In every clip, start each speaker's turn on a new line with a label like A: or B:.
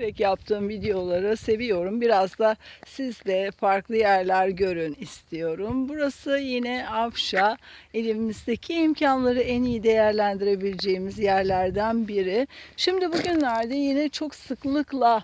A: Gerek yaptığım videoları seviyorum. Biraz da siz de farklı yerler görün istiyorum. Burası yine Afşa. Elimizdeki imkanları en iyi değerlendirebileceğimiz yerlerden biri. Şimdi bugünlerde yine çok sıklıkla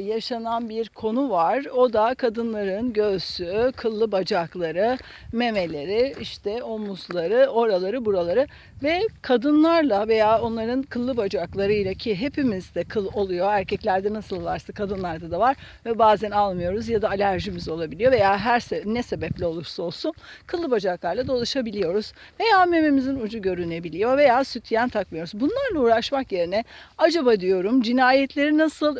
A: yaşanan bir konu var. O da kadınların göğsü, kıllı bacakları, memeleri, işte omuzları, oraları, buraları ve kadınlarla veya onların kıllı bacaklarıyla ki hepimizde kıl oluyor. Erkeklerde nasıl varsa kadınlarda da var ve bazen almıyoruz ya da alerjimiz olabiliyor veya her se- ne sebeple olursa olsun kıllı bacaklarla dolaşabiliyoruz veya mememizin ucu görünebiliyor veya sütyen takmıyoruz. Bunlarla uğraşmak yerine acaba diyorum cinayetleri nasıl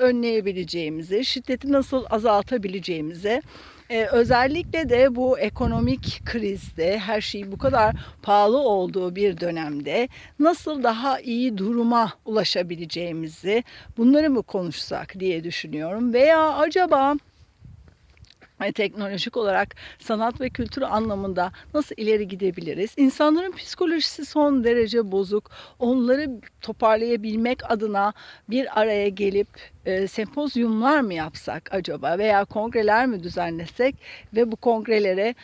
A: önleyebileceğimizi, şiddeti nasıl azaltabileceğimizi ee, özellikle de bu ekonomik krizde her şey bu kadar pahalı olduğu bir dönemde nasıl daha iyi duruma ulaşabileceğimizi bunları mı konuşsak diye düşünüyorum. Veya acaba e, teknolojik olarak sanat ve kültür anlamında nasıl ileri gidebiliriz? İnsanların psikolojisi son derece bozuk. Onları toparlayabilmek adına bir araya gelip e, sempozyumlar mı yapsak acaba veya kongreler mi düzenlesek ve bu kongrelere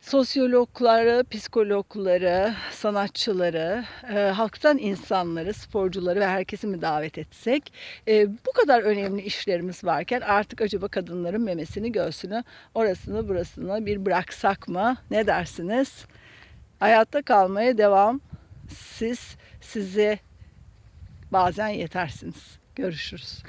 A: sosyologları, psikologları, sanatçıları, e, halktan insanları, sporcuları ve herkesi mi davet etsek? E, bu kadar önemli işlerimiz varken artık acaba kadınların memesini, göğsünü, orasını, burasını bir bıraksak mı? Ne dersiniz? Hayatta kalmaya devam. Siz size bazen yetersiniz. Görüşürüz.